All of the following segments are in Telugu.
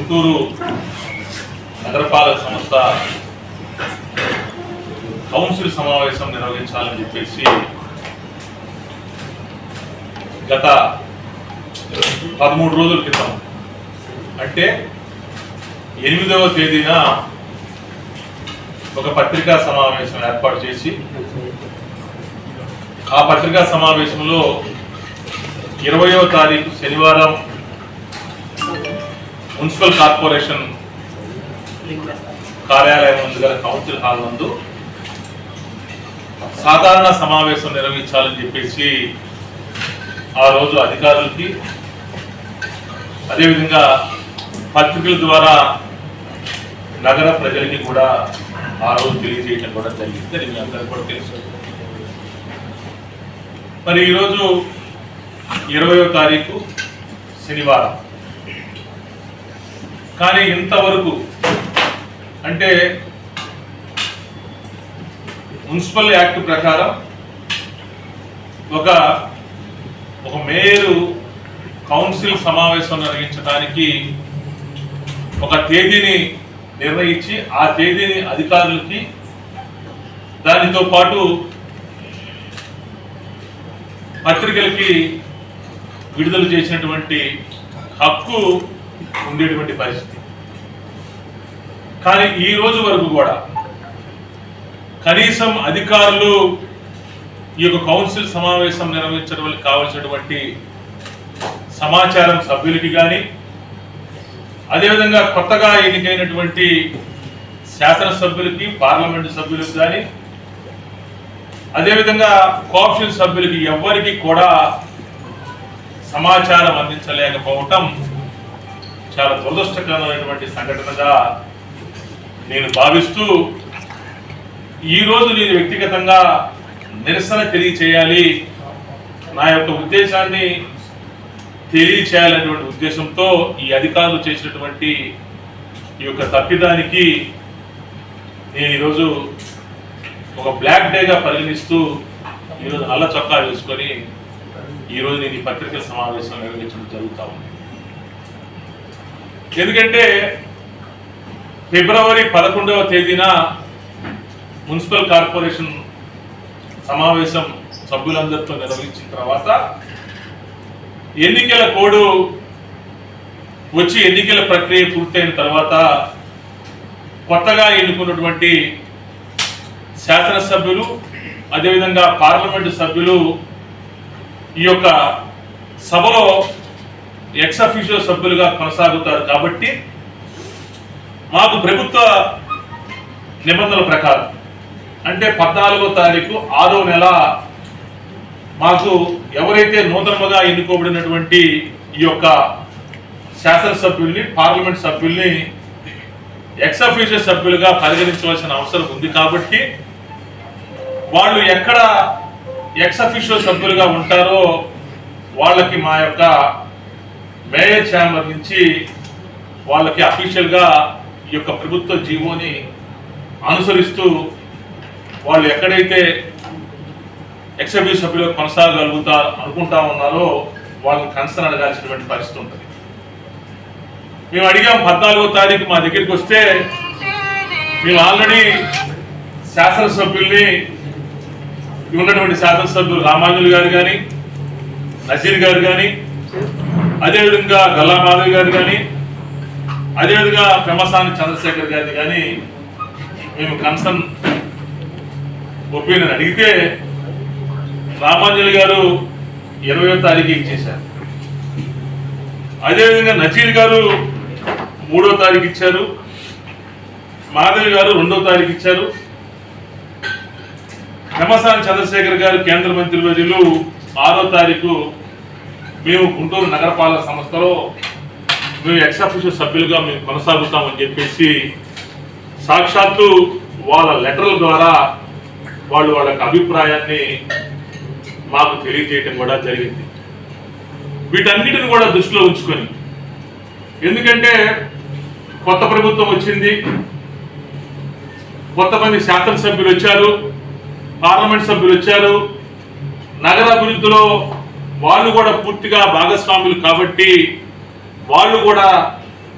గుంటూరు నగరపాలక సంస్థ కౌన్సిల్ సమావేశం నిర్వహించాలని చెప్పేసి గత పదమూడు రోజుల క్రితం అంటే ఎనిమిదవ తేదీన ఒక పత్రికా సమావేశం ఏర్పాటు చేసి ఆ పత్రికా సమావేశంలో ఇరవయో తారీఖు శనివారం మున్సిపల్ కార్పొరేషన్ కార్యాలయం నందు గల కౌన్సిల్ హాల్ నందు సాధారణ సమావేశం నిర్వహించాలని చెప్పేసి ఆ రోజు అధికారులకి అదేవిధంగా పత్రికల ద్వారా నగర ప్రజలకి కూడా ఆ రోజు తెలియజేయడం కూడా జరిగింది. అది మీ అందరికీ కూడా తెలుసు. మరి ఈరోజు ఇరవయో తారీఖు శనివారం. కానీ ఇంతవరకు అంటే మున్సిపల్ యాక్ట్ ప్రకారం ఒక ఒక మేయరు కౌన్సిల్ సమావేశం నిర్వహించడానికి ఒక తేదీని నిర్ణయించి ఆ తేదీని అధికారులకి దానితో పాటు పత్రికలకి విడుదల చేసినటువంటి హక్కు ఉండేటువంటి పరిస్థితి. కానీ ఈ రోజు వరకు కూడా కనీసం అధికారులు ఈ యొక్క కౌన్సిల్ సమావేశం నిర్వహించడం వల్ల కావలసినటువంటి సమాచారం సభ్యులకి కానీ అదేవిధంగా కొత్తగా ఎన్నికైనటువంటి శాసనసభ్యులకి పార్లమెంటు సభ్యులకు కానీ అదేవిధంగా కోఆప్షన్ సభ్యులకి ఎవ్వరికి కూడా సమాచారం అందించలేకపోవటం చాలా దురదృష్టకరమైనటువంటి సంఘటనగా నేను భావిస్తూ ఈరోజు నేను వ్యక్తిగతంగా నిరసన తెలియచేయాలి. నా యొక్క ఉద్దేశాన్ని తెలియచేయాలనేటువంటి ఉద్దేశంతో ఈ అధికారులు చేసినటువంటి ఈ యొక్క తప్పిదానికి నేను ఈరోజు ఒక బ్లాక్ డేగా పరిగణిస్తూ ఈరోజు నల్ల చొక్కా వేసుకొని ఈరోజు నేను ఈ పత్రికల సమావేశం నిర్వహించడం జరుగుతూ ఉంది. ఎందుకంటే ఫిబ్రవరి పదకొండవ తేదీన మున్సిపల్ కార్పొరేషన్ సమావేశం సభ్యులందరితో నిర్వహించిన తర్వాత ఎన్నికల కోడ్ వచ్చి ఎన్నికల ప్రక్రియ పూర్తయిన తర్వాత కొత్తగా ఎన్నుకున్నటువంటి శాసనసభ్యులు అదేవిధంగా పార్లమెంటు సభ్యులు ఈ యొక్క సభలో ఎక్స్ అఫీషియో సభ్యులుగా కొనసాగుతారు కాబట్టి మాకు ప్రభుత్వ నిబంధనల ప్రకారం అంటే పద్నాలుగో తారీఖు ఆరో నెల మాకు ఎవరైతే నూతనముగా ఎన్నుకోబడినటువంటి ఈ యొక్క శాసనసభ్యుల్ని పార్లమెంట్ సభ్యుల్ని ఎక్స్ అఫీషియల్ సభ్యులుగా పరిగణించవలసిన అవసరం ఉంది కాబట్టి వాళ్ళు ఎక్కడ ఎక్స్ అఫీషియల్ సభ్యులుగా ఉంటారో వాళ్ళకి మా యొక్క మేయర్ ఛాంబర్ నుంచి వాళ్ళకి అఫీషియల్గా ఈ యొక్క ప్రభుత్వ జీవోని అనుసరిస్తూ వాళ్ళు ఎక్కడైతే ఎక్సబ్యూ సభ్యులు కొనసాగలుగుతా అనుకుంటా ఉన్నారో వాళ్ళని కన్సర్న్ అడగాల్సినటువంటి పరిస్థితి ఉంటుంది. మేము అడిగాం పద్నాలుగో తారీఖు మా దగ్గరికి వస్తే మేము ఆల్రెడీ శాసనసభ్యుల్ని ఉన్నటువంటి శాసనసభ్యులు రామాంజులు గారు కానీ నజీర్ గారు కానీ అదేవిధంగా గల్లా మాధవ్ గారు కానీ అదేవిధంగా పెమసాని చంద్రశేఖర్ గారిని కానీ మేము కన్సర్న్ ఒపీనియన్ అడిగితే రామాంజలి గారు ఇరవయో తారీఖు ఇచ్చేశారు. అదేవిధంగా నజీర్ గారు మూడో తారీఖు ఇచ్చారు. మాధవి గారు రెండో తారీఖు ఇచ్చారు. పెమసాని చంద్రశేఖర్ గారు కేంద్ర మంత్రి వర్యులు ఆరో తారీఖు మేము గుంటూరు నగరపాలక సంస్థలో మేము ఎక్స్ అఫీషియల్ సభ్యులుగా మేము కొనసాగుతామని చెప్పేసి సాక్షాత్తు వాళ్ళ లెటర్ల ద్వారా వాళ్ళు వాళ్ళ అభిప్రాయాన్ని మాకు తెలియజేయటం కూడా జరిగింది. వీటన్నిటిని కూడా దృష్టిలో ఉంచుకొని ఎందుకంటే కొత్త ప్రభుత్వం వచ్చింది. కొంతమంది శాసనసభ్యులు వచ్చారు. పార్లమెంట్ సభ్యులు వచ్చారు. నగర అభివృద్ధిలో వాళ్ళు కూడా పూర్తిగా భాగస్వాములు కాబట్టి వాళ్ళు కూడా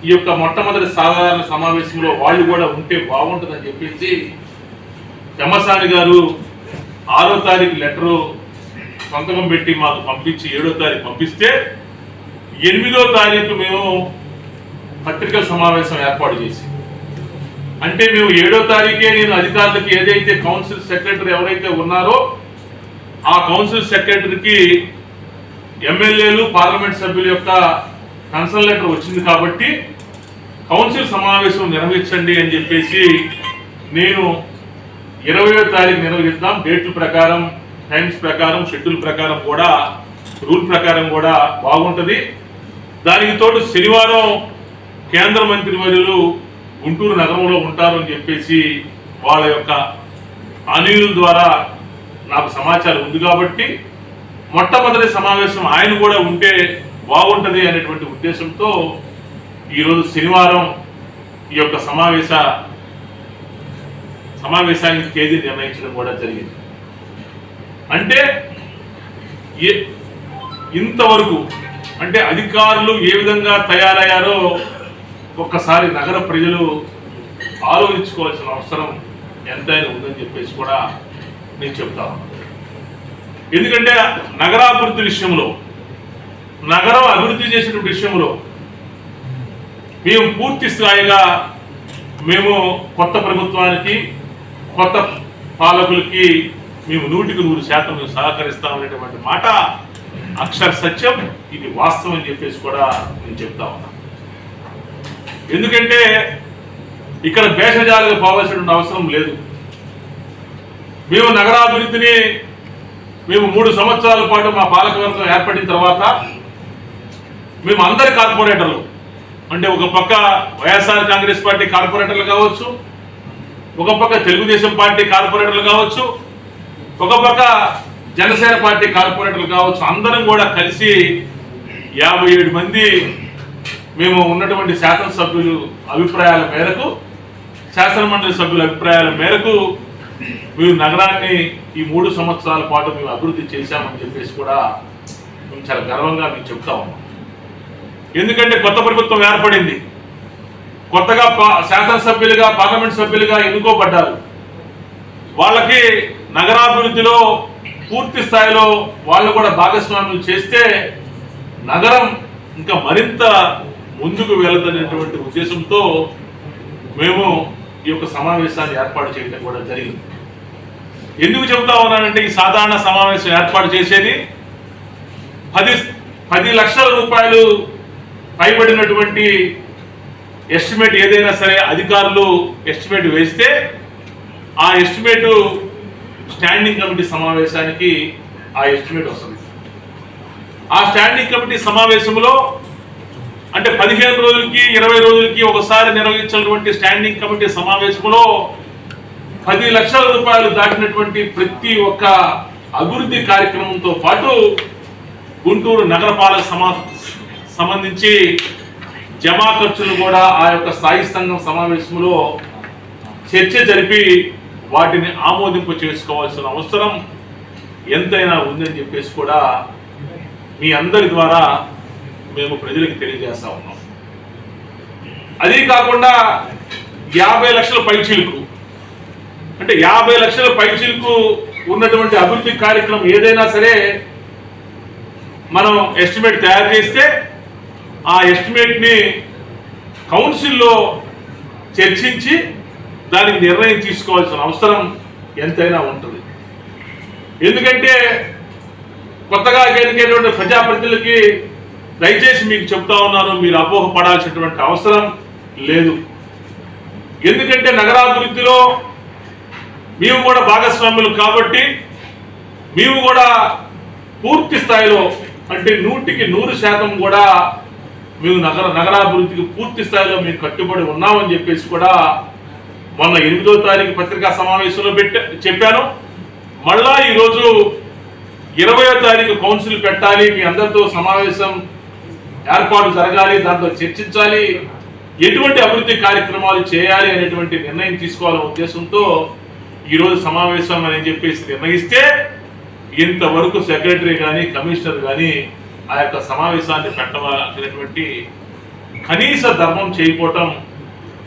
ఈ యొక్క మొట్టమొదటి సాధారణ సమావేశంలో వాళ్ళు కూడా ఉంటే బాగుంటుందని చెప్పేసి పెమ్మసాని గారు ఆరో తారీఖు లెటరు సంతకం పెట్టి మాకు పంపించి ఏడో తారీఖు పంపిస్తే ఎనిమిదో తారీఖు మేము పత్రికా సమావేశం ఏర్పాటు చేసి అంటే మేము ఏడో తారీఖే నేను అధికారులకు ఏదైతే కౌన్సిల్ సెక్రటరీ ఎవరైతే ఉన్నారో ఆ కౌన్సిల్ సెక్రటరీకి ఎమ్మెల్యేలు పార్లమెంట్ సభ్యుల యొక్క కన్సల్ లెటర్ వచ్చింది కాబట్టి కౌన్సిల్ సమావేశం నిర్వహించండి అని చెప్పేసి నేను ఇరవయో తారీఖు నిర్వహిద్దాం డేట్ల ప్రకారం టైమ్స్ ప్రకారం షెడ్యూల్ ప్రకారం కూడా రూల్ ప్రకారం కూడా బాగుంటుంది. దానికి తోడు శనివారం కేంద్ర మంత్రి వర్యులు గుంటూరు నగరంలో ఉంటారు అని చెప్పేసి వాళ్ళ యొక్క అనుయుల ద్వారా నాకు సమాచారం ఉంది కాబట్టి మొట్టమొదటి సమావేశం ఆయన కూడా ఉంటే బాగుంటుంది అనేటువంటి ఉద్దేశంతో ఈరోజు శనివారం ఈ యొక్క సమావేశ సమావేశానికి తేదీ నిర్ణయించడం కూడా జరిగింది. అంటే ఏ- ఇంతవరకు అంటే అధికారులు ఏ విధంగా తయారయ్యారో ఒక్కసారి నగర ప్రజలు ఆలోచించుకోవాల్సిన అవసరం ఎంతైనా ఉందని చెప్పేసి కూడా నేను చెప్తా ఉన్నాను ఎందుకంటే నగరాభివృద్ధి విషయంలో నగరం అభివృద్ధి చేసిన విషయంలో మేము పూర్తి స్థాయిగా మేము కొత్త ప్రభుత్వానికి కొత్త పాలకులకి మేము నూటికి నూరు శాతం మేము సహకరిస్తామనేటువంటి మాట అక్షర సత్యం. ఇది వాస్తవం అని చెప్పేసి కూడా నేను చెప్తా ఉన్నా. ఎందుకంటే ఇక్కడ భేషజాలుగా పోవాల్సిన అవసరం లేదు. మేము నగరాభివృద్ధిని మేము మూడు సంవత్సరాల పాటు మా పాలకవర్గం ఏర్పడిన తర్వాత మేము అందరి కార్పొరేటర్లు అంటే ఒక పక్క వైఎస్ఆర్ కాంగ్రెస్ పార్టీ కార్పొరేటర్లు కావచ్చు ఒక పక్క తెలుగుదేశం పార్టీ కార్పొరేటర్లు కావచ్చు ఒక పక్క జనసేన పార్టీ కార్పొరేటర్లు కావచ్చు అందరం కూడా కలిసి యాభై ఏడు మంది మేము ఉన్నటువంటి శాసనసభ్యులు అభిప్రాయాల మేరకు శాసనమండలి సభ్యుల అభిప్రాయాల మేరకు మేము నగరాన్ని ఈ మూడు సంవత్సరాల పాటు మేము అభివృద్ధి చేశామని చెప్పేసి కూడా మేము చాలా గర్వంగా మేము చెప్తా ఉన్నాం. ఎందుకంటే కొత్త ప్రభుత్వం ఏర్పడింది. కొత్తగా శాసనసభ్యులుగా పార్లమెంట్ సభ్యులుగా ఎన్నుకోబడ్డారు. వాళ్ళకి నగరాభివృద్ధిలో పూర్తి స్థాయిలో వాళ్ళు కూడా భాగస్వామ్యం చేస్తే నగరం ఇంకా మరింత ముందుకు వెళదనేటువంటి ఉద్దేశంతో మేము ఈ యొక్క సమావేశాన్ని ఏర్పాటు చేయడం కూడా జరిగింది. ఎందుకు చెబుతా ఉన్నానంటే ఈ సాధారణ సమావేశం ఏర్పాటు చేసేది పది పది లక్షల రూపాయలు పైబడినటువంటి ఎస్టిమేట్ ఏదైనా సరే అధికారులు ఎస్టిమేట్ వేస్తే ఆ ఎస్టిమేట్ స్టాండింగ్ కమిటీ సమావేశానికి ఆ ఎస్టిమేట్ వస్తుంది. ఆ స్టాండింగ్ కమిటీ సమావేశంలో అంటే పదిహేను రోజులకి ఇరవై రోజులకి ఒకసారి నిర్వహించినటువంటి స్టాండింగ్ కమిటీ సమావేశంలో పది లక్షల రూపాయలు దాటినటువంటి ప్రతి ఒక్క అభివృద్ధి కార్యక్రమంతో పాటు గుంటూరు నగరపాలక సమా సంబంధించి జమా ఖర్చులు కూడా ఆ యొక్క స్థాయి సంఘం సమావేశంలో చర్చ జరిపి వాటిని ఆమోదింపు చేసుకోవాల్సిన అవసరం ఎంతైనా ఉందని చెప్పేసి కూడా మీ అందరి ద్వారా మేము ప్రజలకు తెలియజేస్తా ఉన్నాం. అదే కాకుండా యాభై లక్షల పైచీలకు అంటే యాభై లక్షల పైచీలకు ఉన్నటువంటి అభివృద్ధి కార్యక్రమం ఏదైనా సరే మనం ఎస్టిమేట్ తయారు చేస్తే ఆ ఎస్టిమేట్ని కౌన్సిల్లో చర్చించి దానికి నిర్ణయం తీసుకోవాల్సిన అవసరం ఎంతైనా ఉంటుంది. ఎందుకంటే కొత్తగా ఎన్నికైనటువంటి ప్రజాప్రతినిధులకి దయచేసి మీకు చెప్తా ఉన్నారు మీరు అపోహ పడాల్సినటువంటి అవసరం లేదు. ఎందుకంటే నగరాభివృద్ధిలో మేము కూడా భాగస్వాములు కాబట్టి మేము కూడా పూర్తి స్థాయిలో అంటే నూటికి నూరు శాతం కూడా మేము నగర నగరాభివృద్ధికి పూర్తి స్థాయిలో మేము కట్టుబడి ఉన్నామని చెప్పేసి కూడా మొన్న ఎనిమిదో తారీఖు పత్రికా సమావేశంలో పెట్ట చెప్పాను. మళ్ళా ఈరోజు ఇరవయో తారీఖు కౌన్సిల్ పెట్టాలి మీ అందరితో సమావేశం ఏర్పాటు జరగాలి దాంట్లో చర్చించాలి ఎటువంటి అభివృద్ధి కార్యక్రమాలు చేయాలి అనేటువంటి నిర్ణయం తీసుకోవాలనే ఉద్దేశంతో ఈరోజు సమావేశం అని చెప్పేసి నిర్ణయిస్తే ఇంతవరకు సెక్రటరీ కానీ కమిషనర్ కానీ ఆ యొక్క సమావేశాన్ని పెట్టవలసినటువంటి కనీస ధర్మం చేయకపోవటం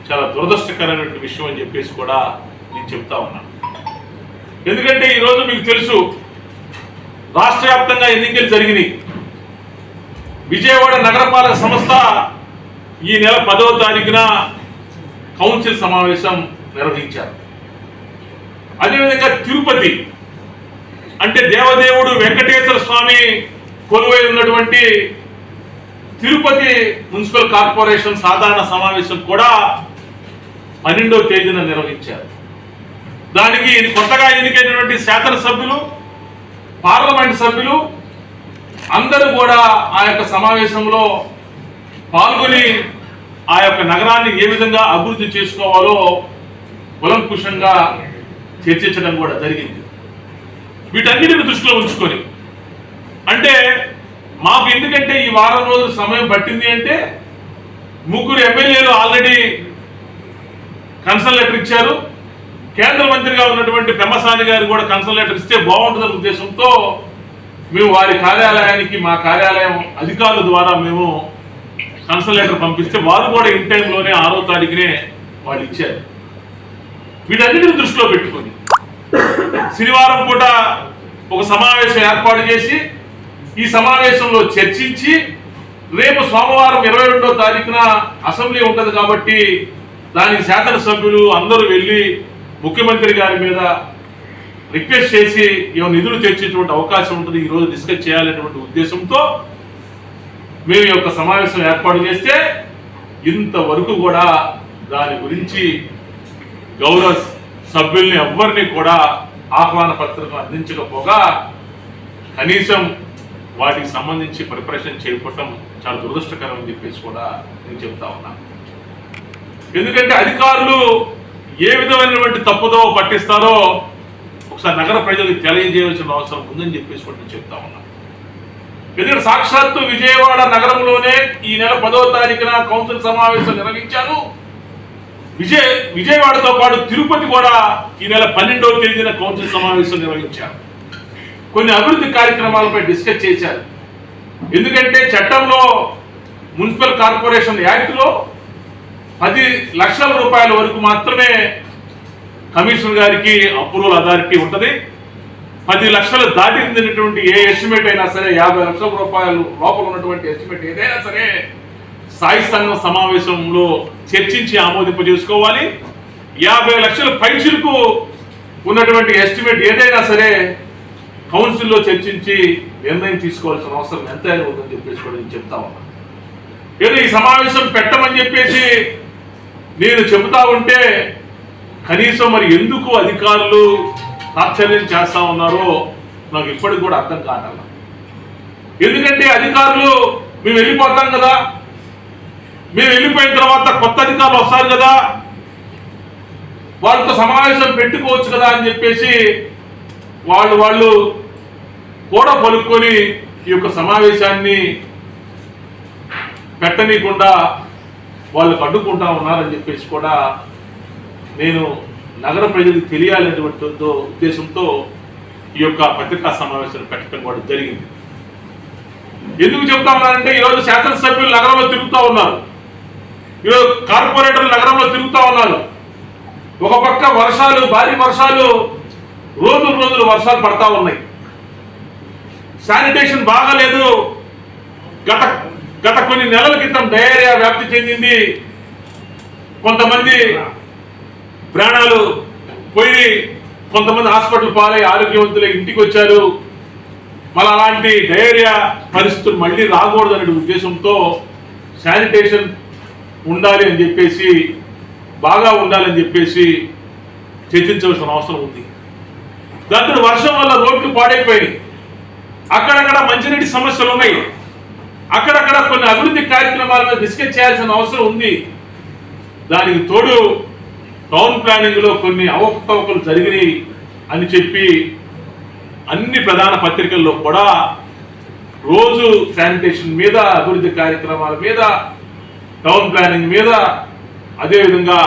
చాలా దురదృష్టకరమైనటువంటి విషయం అని చెప్పేసి కూడా నేను చెప్తా ఉన్నాను ఎందుకంటే ఈరోజు మీకు తెలుసు రాష్ట్ర వ్యాప్తంగా ఎన్నికలు జరిగినాయి. విజయవాడ నగరపాలక సంస్థ ఈ నెల పదవ తారీఖున కౌన్సిల్ సమావేశం నిర్వహించారు. అదేవిధంగా తిరుపతి అంటే దేవదేవుడు వెంకటేశ్వర స్వామి కొలువై ఉన్నటువంటి తిరుపతి మున్సిపల్ కార్పొరేషన్ సాధారణ సమావేశం కూడా పన్నెండవ తేదీన నిర్వహించారు. దానికి కొత్తగా ఎన్నికైనటువంటి శాసనసభ్యులు పార్లమెంట్ సభ్యులు అందరూ కూడా ఆ యొక్క సమావేశంలో పాల్గొని ఆ యొక్క నగరాన్ని ఏ విధంగా అభివృద్ధి చేసుకోవాలో కులంకుషంగా చర్చించడం కూడా జరిగింది. వీటన్నిటిని దృష్టిలో ఉంచుకొని. అంటే మాకు ఎందుకంటే ఈ వారం రోజుల సమయం పట్టింది అంటే ముగ్గురు ఎమ్మెల్యేలు ఆల్రెడీ కన్సల్ లెటర్ ఇచ్చారు. కేంద్ర మంత్రిగా ఉన్నటువంటి పెమ్మసాని గారు కూడా కన్సల్ లెటర్ ఇస్తే బాగుంటుందనే ఉద్దేశంతో మేము వారి కార్యాలయానికి మా కార్యాలయం అధికారుల ద్వారా మేము కన్సల్టేటర్ పంపిస్తే వారు కూడా ఇన్ టైంలోనే ఆరో తారీఖునే వాళ్ళు ఇచ్చారు. వీటన్నిటిని దృష్టిలో పెట్టుకొని శనివారం పూట ఒక సమావేశం ఏర్పాటు చేసి ఈ సమావేశంలో చర్చించి రేపు సోమవారం ఇరవై రెండో తారీఖున అసెంబ్లీ ఉంటుంది కాబట్టి దానికి శాసనసభ్యులు అందరూ వెళ్ళి ముఖ్యమంత్రి గారి మీద రిక్వెస్ట్ చేసి ఏమో నిధులు తెచ్చేటువంటి అవకాశం ఉంటుంది ఈరోజు డిస్కస్ చేయాలనేటువంటి ఉద్దేశంతో మేము ఈ యొక్క సమావేశం ఏర్పాటు చేస్తే ఇంతవరకు కూడా దాని గురించి గౌరవ సభ్యుల్ని ఎవ్వరిని కూడా ఆహ్వాన పత్రికను అందించకపోగా కనీసం వాటికి సంబంధించి ప్రిపరేషన్ చేయకపోవటం చాలా దురదృష్టకరం అని చెప్పేసి కూడా నేను చెప్తా ఉన్నాను ఎందుకంటే అధికారులు ఏ విధమైనటువంటి తప్పుదో పట్టిస్తారో ఒకసారి నగర ప్రజలకు తెలియజేయవలసిన అవసరం ఉందని చెప్పేసి కూడా నేను చెప్తా ఉన్నాను ఎందుకంటే సాక్షాత్తు విజయవాడ నగరంలోనే ఈ నెల పదవ తారీఖున కౌన్సిల్ సమావేశం నిర్వహించాను విజయ విజయవాడతో పాటు తిరుపతి కూడా ఈ నెల పన్నెండవ తేదీన కౌన్సిల్ సమావేశం నిర్వహించారు. కొన్ని అభివృద్ధి కార్యక్రమాలపై డిస్కస్ చేశారు. ఎందుకంటే చట్టంలో మున్సిపల్ కార్పొరేషన్ యాక్ట్లో పది లక్షల రూపాయల వరకు మాత్రమే కమిషనర్ గారికి అప్రూవల్ అథారిటీ ఉంటుంది. పది లక్షలు దాటినటువంటి ఏ ఎస్టిమేట్ అయినా సరే యాభై లక్షల రూపాయలు లోపల ఉన్నటువంటి ఎస్టిమేట్ ఏదైనా సరే సాయి సంఘం సమావేశంలో చర్చించి ఆమోదింప చేసుకోవాలి యాభై లక్షల పైచులకు ఉన్నటువంటి ఎస్టిమేట్ ఏదైనా సరే కౌన్సిల్లో చర్చించి నిర్ణయం తీసుకోవాల్సిన అవసరం ఎంతైనా ఉందని చెప్పేసి కూడా నేను చెప్తా ఉన్నా. ఏదో ఈ సమావేశం పెట్టమని చెప్పేసి నేను చెబుతా ఉంటే కనీసం మరి ఎందుకు అధికారులు తాత్సర్యం చేస్తా ఉన్నారో నాకు ఇప్పటికి కూడా అర్థం కావట్లేదు ఎందుకంటే అధికారులు మేము వెళ్ళిపోతాం కదా. మేము వెళ్ళిపోయిన తర్వాత కొత్త అధికారులు వస్తారు కదా. వాళ్ళతో సమావేశం పెట్టుకోవచ్చు కదా అని చెప్పేసి వాళ్ళు వాళ్ళు కూడా పలుకొని ఈ యొక్క సమావేశాన్ని పెట్టనీయకుండా వాళ్ళు అడ్డుకుంటా ఉన్నారని చెప్పేసి కూడా నేను నగర ప్రజలకు తెలియాలనేటువంటి ఉద్దేశంతో ఈ యొక్క పత్రికా సమావేశాన్ని పెట్టడం కూడా జరిగింది. ఎందుకు చెప్తా ఉన్నానంటే ఈరోజు శాసనసభ్యులు నగరంలో తిరుగుతూ ఉన్నారు. ఈరోజు కార్పొరేటర్లు నగరంలో తిరుగుతూ ఉన్నారు. ఒక పక్క వర్షాలు భారీ వర్షాలు రోజులు రోజులు వర్షాలు పడతా ఉన్నాయి. శానిటేషన్ బాగాలేదు. గత గత కొన్ని నెలల క్రితం డయేరియా వ్యాప్తి చెందింది. కొంతమంది ప్రాణాలు పోయి కొంతమంది హాస్పిటల్ పాలై ఆరోగ్యవంతులు ఇంటికి వచ్చారు. మళ్ళీ అలాంటి డయేరియా పరిస్థితులు మళ్ళీ రాకూడదు అనే ఉద్దేశంతో శానిటేషన్ ఉండాలి అని చెప్పేసి బాగా ఉండాలని చెప్పేసి చర్చించవలసిన అవసరం ఉంది. దాంతో వర్షం వల్ల రోడ్లు పాడైపోయినాయి. అక్కడక్కడ మంచినీటి సమస్యలు ఉన్నాయి. అక్కడక్కడ కొన్ని అభివృద్ధి కార్యక్రమాలను డిస్కస్ చేయాల్సిన అవసరం ఉంది. దానికి తోడు టౌన్ ప్లానింగ్లో కొన్ని అవకతవకలు జరిగినాయి అని చెప్పి అన్ని ప్రధాన పత్రికల్లో కూడా రోజు శానిటేషన్ మీద అభివృద్ధి కార్యక్రమాల మీద టౌన్ ప్లానింగ్ మీద అదేవిధంగా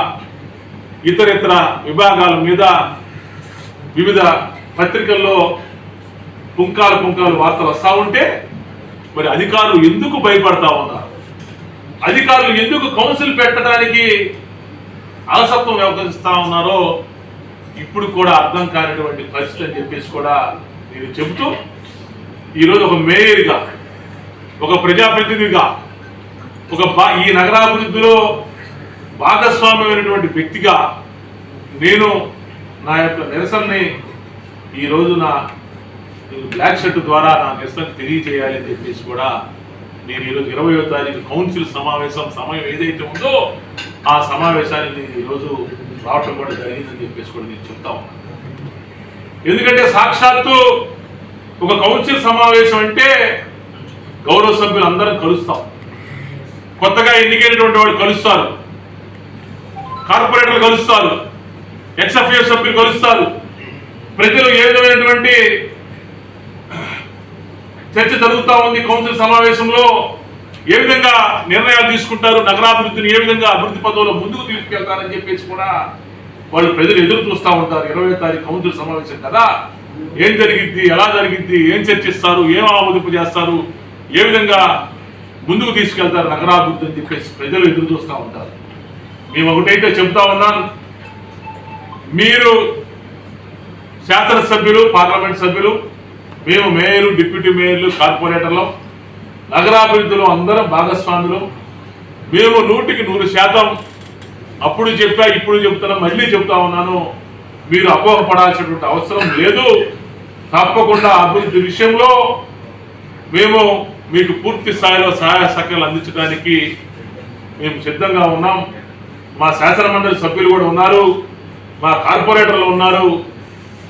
ఇతరితర విభాగాల మీద వివిధ పత్రికల్లో పుంకాలు పుంకాలు వార్తలు వస్తూ ఉంటే మరి అధికారులు ఎందుకు భయపడతా ఉన్నారు? అధికారులు ఎందుకు కౌన్సిల్ పెట్టడానికి అలసత్వం వ్యవహరిస్తూ ఉన్నారో ఇప్పుడు కూడా అర్థం కానటువంటి పరిస్థితి అని చెప్పేసి కూడా నేను చెబుతూ ఈరోజు ఒక మేయర్గా ఒక ప్రజాప్రతినిధిగా ఒక ఈ నగరాభివృద్ధిలో భాగస్వామ్యమైనటువంటి వ్యక్తిగా నేను నా యొక్క నిరసనని ఈరోజు నా బ్లాక్ షర్ట్ ద్వారా నా నిరసన తెలియజేయాలి అని చెప్పేసి కూడా నేను ఈరోజు ఇరవయో తారీఖు కౌన్సిల్ సమావేశం సమయం ఏదైతే ఉందో ఆ సమావేశానికి ఈరోజు రావటం కూడా జరిగిందని చెప్పేసి కూడా నేను చెప్తా ఉన్నాను ఎందుకంటే సాక్షాత్తు ఒక కౌన్సిల్ సమావేశం అంటే గౌరవ సభ్యులు అందరం కలుస్తాం. కొత్తగా ఎన్నికైనటువంటి వాళ్ళు కలుస్తారు. కార్పొరేటర్లు కలుస్తారు. ఎక్స్ఎఫ్ఏ సభ్యులు కలుస్తారు. ప్రజలు ఏ విధమైనటువంటి చర్చ జరుగుతా ఉంది కౌన్సిల్ సమావేశంలో? ఏ విధంగా నిర్ణయాలు తీసుకుంటారు నగరాభివృద్ధిని ఏ విధంగా అభివృద్ధి పదవులో ముందుకు తీసుకెళ్తారని చెప్పేసి కూడా వాళ్ళు ప్రజలు ఎదురు చూస్తూ ఉంటారు. ఇరవై తారీఖు కౌన్సిల్ సమావేశం కదా. ఏం జరిగిద్ది ఎలా జరిగిద్ది ఏం చర్చిస్తారు ఏం ఆమోదింపు చేస్తారు ఏ విధంగా ముందుకు తీసుకెళ్తారు నగరాభివృద్ధి అని చెప్పేసి ప్రజలు ఎదురు చూస్తూ ఉంటారు. మేము ఒకటైతే చెబుతా ఉన్నాను మీరు శాసనసభ్యులు పార్లమెంట్ సభ్యులు మేము మేయర్లు డిప్యూటీ మేయర్లు కార్పొరేటర్లు నగరాభివృద్ధిలో అందరం భాగస్వాములు. మేము నూటికి నూరు శాతం అప్పుడు చెప్పా ఇప్పుడు చెప్తున్నా మళ్ళీ చెప్తా ఉన్నాను. మీరు అపోహపడాల్సినటువంటి అవసరం లేదు. తప్పకుండా అభివృద్ధి విషయంలో మేము మీకు పూర్తి స్థాయిలో సహాయ సహకారాలు అందించడానికి మేము సిద్ధంగా ఉన్నాం. మా శాసనమండలి సభ్యులు కూడా ఉన్నారు. మా కార్పొరేటర్లు ఉన్నారు.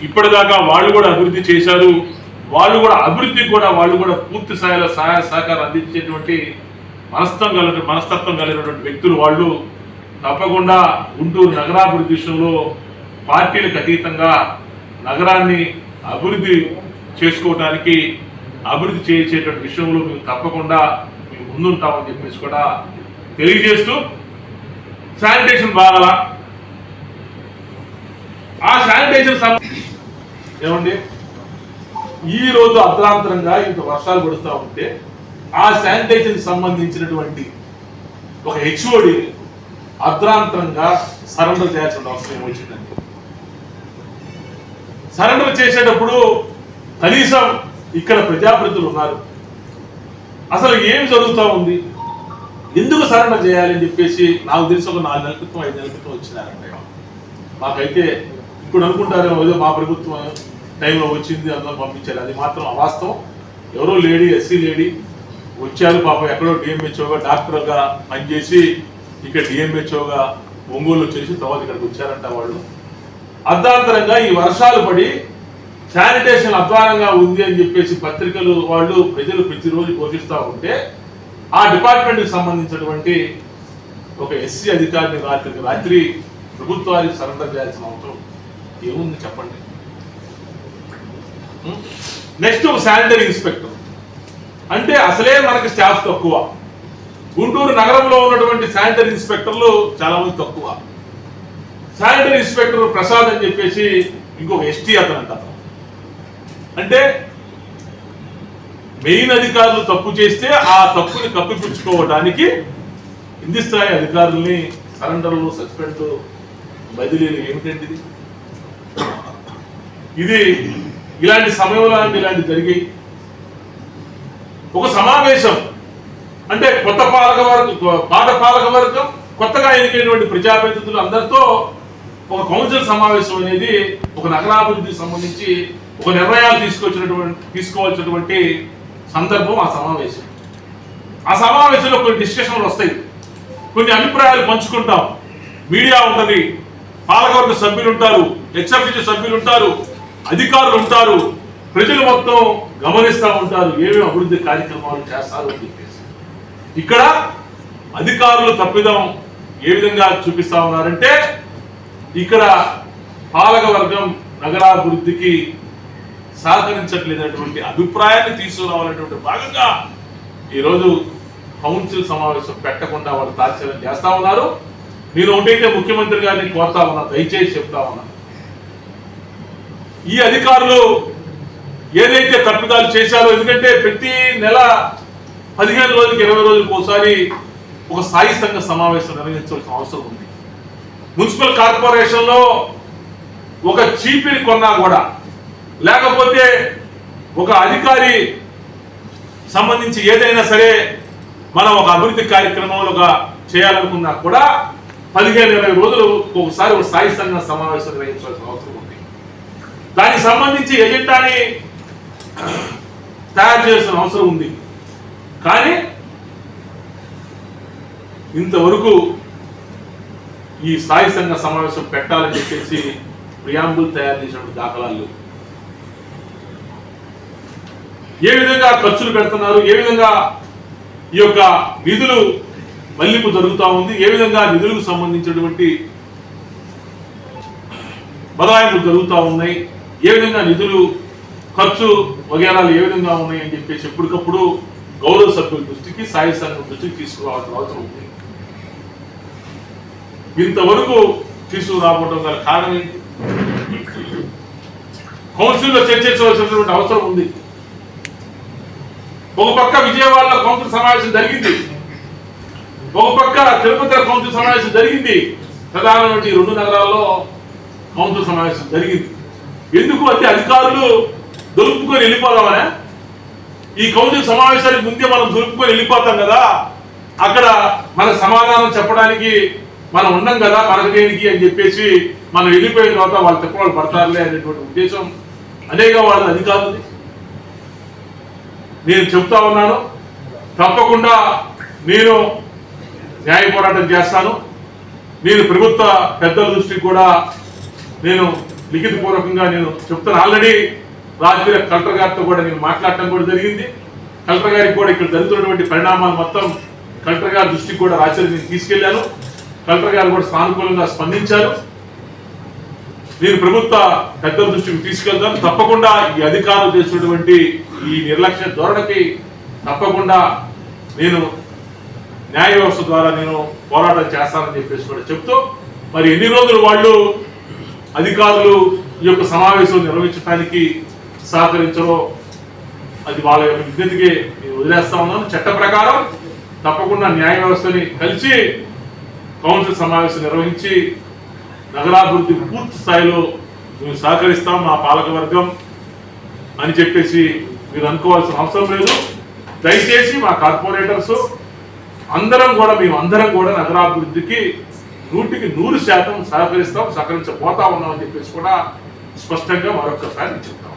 ఇప్పటిదాకా వాళ్ళు కూడా అభివృద్ధి చేశారు. వాళ్ళు కూడా అభివృద్ధి కూడా వాళ్ళు కూడా పూర్తి స్థాయిలో సహాయ సహకారం అందించేటువంటి మనస్తత్వం కలిగిన మనస్తత్వం కలిగినటువంటి వ్యక్తులు వాళ్ళు తప్పకుండా గుంటూరు నగరాభివృద్ధి విషయంలో పార్టీలకు అతీతంగా నగరాన్ని అభివృద్ధి చేసుకోవడానికి అభివృద్ధి చేసేటువంటి విషయంలో మేము తప్పకుండా మేము ముందుంటామని చెప్పేసి కూడా తెలియజేస్తూ శానిటేషన్ బాగాలా. ఆ శానిటేషన్ సం- ఏమండి? ఈ రోజు అర్ధరాంతరంగా ఇంత వర్షాలు పడుతూ ఉంటే ఆ శానిటేషన్ సంబంధించినటువంటి ఒక హెచ్ఓడి అర్ధరాంతరంగా సరెండర్ చేయాల్సిన అవసరం ఏమొచ్చిందండి సరెండర్ చేసేటప్పుడు కనీసం ఇక్కడ ప్రజాప్రతినిధులు ఉన్నారు. అసలు ఏం జరుగుతూ ఉంది? ఎందుకు సరెండర్ చేయాలి అని చెప్పేసి నాకు తెలిసి ఒక నాలుగు నెలల క్రితం ఐదు నెలల క్రితం వచ్చినారంటే మాకైతే ఇప్పుడు అనుకుంటారేమో ఏదో మా ప్రభుత్వం టైంలో వచ్చింది అందులో పంపించాలి అది మాత్రం అవాస్తవం. ఎవరో లేడీ ఎస్సీ లేడీ వచ్చారు పాప ఎక్కడో డిఎంహెచ్ఓగా డాక్టర్గా పనిచేసి ఇక్కడ డిఎంహెచ్ఓగా ఒంగోలు వచ్చేసి తర్వాత ఇక్కడికి వచ్చారంట వాళ్ళు. అర్ధాంతరంగా ఈ వర్షాలు పడి శానిటేషన్ అధ్వానంగా ఉంది అని చెప్పేసి పత్రికలు వాళ్ళు ప్రజలు ప్రతిరోజు పోషిస్తూ ఉంటే ఆ డిపార్ట్మెంట్కి సంబంధించినటువంటి ఒక ఎస్సీ అధికారిని రాత్రికి రాత్రి ప్రభుత్వానికి సరెండర్ చేయాల్సిన అవసరం ఏముంది చెప్పండి? నెక్స్ట్ శానిటరీ ఇన్స్పెక్టర్ అంటే అసలే మనకి స్టాఫ్ తక్కువ. గుంటూరు నగరంలో ఉన్నటువంటి శానిటరీ ఇన్స్పెక్టర్లు చాలా మంది తక్కువ. శానిటరీ ఇన్స్పెక్టర్ ప్రసాద్ అని చెప్పేసి ఇంకొక ఎస్టీ అతను అంట అంటే మెయిన్ అధికారులు తప్పు చేస్తే ఆ తప్పుని కప్పిపుచ్చుకోవడానికి కింది స్థాయి అధికారుల్ని సరెండర్లు సస్పెండ్ బదిలీలు ఏమిటంటే ఇది? ఇలాంటి సమయంలో అంటే ఇలాంటి జరిగి ఒక సమావేశం అంటే కొత్త పాలక వర్గం పాత పాలక వర్గం కొత్తగా ఎన్నికైనటువంటి ప్రజాప్రతినిధులు అందరితో ఒక కౌన్సిల్ సమావేశం అనేది ఒక నగరాభివృద్ధికి సంబంధించి ఒక నిర్ణయాలు తీసుకొచ్చినటువంటి తీసుకోవాల్సినటువంటి సందర్భం ఆ సమావేశం. ఆ సమావేశంలో కొన్ని డిస్కషన్లు వస్తాయి. కొన్ని అభిప్రాయాలు పంచుకుంటాం. మీడియా ఉంటుంది పాలకవర్గ సభ్యులు ఉంటారు హెచ్ఎఫ్సి సభ్యులు ఉంటారు అధికారులు ఉంటారు. ప్రజలు మొత్తం గమనిస్తూ ఉంటారు. ఏమేమి అభివృద్ధి కార్యక్రమాలు చేస్తారు అని చెప్పేసి. ఇక్కడ అధికారులు తప్పిదం ఏ విధంగా చూపిస్తా ఉన్నారంటే ఇక్కడ పాలక వర్గం నగరాభివృద్ధికి సహకరించట్లేదటువంటి అభిప్రాయాన్ని తీసుకురావాలనేటువంటి భాగంగా ఈరోజు కౌన్సిల్ సమావేశం పెట్టకుండా వాళ్ళు తాత్సర్యం చేస్తా ఉన్నారు. నేను ఒకటైతే ముఖ్యమంత్రి గారిని కోరుతా ఉన్నా దయచేసి చెప్తా ఉన్నా. ఈ అధికారులు ఏదైతే తప్పిదాలు చేశారో ఎందుకంటే ప్రతి నెల పదిహేను రోజులకి ఇరవై రోజులకు ఒకసారి ఒక స్థాయి సంఘ సమావేశం నిర్వహించవలసిన అవసరం ఉంది. మున్సిపల్ కార్పొరేషన్లో ఒక చీపిని కొన్నా కూడా లేకపోతే ఒక అధికారి సంబంధించి ఏదైనా సరే మనం ఒక అభివృద్ధి కార్యక్రమంలోగా చేయాలనుకున్నా కూడా పదిహేను ఇరవై రోజులు ఒకసారి ఒక స్థాయి సంఘ సమావేశం నిర్వహించాల్సిన అవసరం ఉంది. దానికి సంబంధించి ఎజెండాని తయారు చేయాల్సిన అవసరం ఉంది. కానీ ఇంతవరకు ఈ స్థాయి సంఘ సమావేశం పెట్టాలని చెప్పేసి ప్రియాంబుల్ తయారు చేసినటువంటి దాఖలాలు ఏ విధంగా ఖర్చులు పెడుతున్నారు? ఏ విధంగా ఈ యొక్క నిధులు మళ్ళింపు జరుగుతూ ఉంది? ఏ విధంగా నిధులకు సంబంధించినటువంటి బదాయింపులు జరుగుతూ ఉన్నాయి? ఏ విధంగా నిధులు ఖర్చు వగేరాలు ఏ విధంగా ఉన్నాయని చెప్పేసి ఎప్పటికప్పుడు గౌరవ సభ్యుల దృష్టికి సాయి సంఘం దృష్టికి తీసుకురావాల్సిన అవసరం ఉంది. ఇంతవరకు తీసుకురావడం గల కారణం ఏంటి? కౌన్సిల్లో చర్చించవలసినటువంటి అవసరం ఉంది. ఒక పక్క విజయవాడలో కౌన్సిల్ సమావేశం జరిగింది. ఒక పక్క తిరుపతి కౌన్సిల్ సమావేశం జరిగింది. ప్రధానమంత్రి రెండు నగరాల్లో కౌన్సిల్ సమావేశం జరిగింది. ఎందుకు అంటే అధికారులు దొరుకుకొని వెళ్ళిపోదామనే? ఈ కౌన్సిల్ సమావేశానికి ముందే మనం దొరుకుకొని వెళ్ళిపోతాం కదా? అక్కడ మన సమాధానం చెప్పడానికి మనం ఉన్నాం కదా మనకు దేనికి అని చెప్పేసి మనం వెళ్ళిపోయిన తర్వాత వాళ్ళు తిప్పలు పడతారులే అనేటువంటి ఉద్దేశం అనేక వాళ్ళ అధికారులు. నేను చెప్తా ఉన్నాను తప్పకుండా నేను న్యాయ పోరాటం చేస్తాను. నేను ప్రభుత్వ పెద్దల దృష్టికి కూడా నేను లిఖితపూర్వకంగా నేను చెప్తాను ఆల్రెడీ రాత్రి కలెక్టర్ గారితో కూడా నేను మాట్లాడటం కూడా జరిగింది. కలెక్టర్ గారికి కూడా ఇక్కడ జరుగుతున్నటువంటి పరిణామాలు మొత్తం కలెక్టర్ గారి దృష్టికి కూడా రాత్రి నేను తీసుకెళ్ళాను. కలెక్టర్ గారు కూడా సానుకూలంగా స్పందించారు. నేను ప్రభుత్వ పెద్దల దృష్టికి తీసుకెళ్తాను. తప్పకుండా ఈ అధికారులు చేసినటువంటి ఈ నిర్లక్ష్య ధోరణికి తప్పకుండా నేను న్యాయ వ్యవస్థ ద్వారా నేను పోరాటం చేస్తానని చెప్పేసి కూడా చెప్తూ మరి ఎన్ని రోజులు వాళ్ళు అధికారులు ఈ యొక్క సమావేశం నిర్వహించడానికి సహకరించరో అది వాళ్ళ యొక్క విజ్ఞతకి వదిలేస్తా ఉన్నాను. చట్ట ప్రకారం తప్పకుండా న్యాయ వ్యవస్థని కలిసి కౌన్సిల్ సమావేశం నిర్వహించి నగరాభివృద్ధి పూర్తి స్థాయిలో మేము సహకరిస్తాం మా పాలకవర్గం అని చెప్పేసి మీరు అనుకోవాల్సిన అవసరం లేదు. దయచేసి మా కార్పొరేటర్స్ అందరం కూడా మేము అందరం కూడా నగరాభివృద్ధికి నూటికి నూరు శాతం సహకరిస్తాం సహకరించబోతా ఉన్నాం అని చెప్పేసి కూడా స్పష్టంగా మరొక్కసారి చెప్తాం.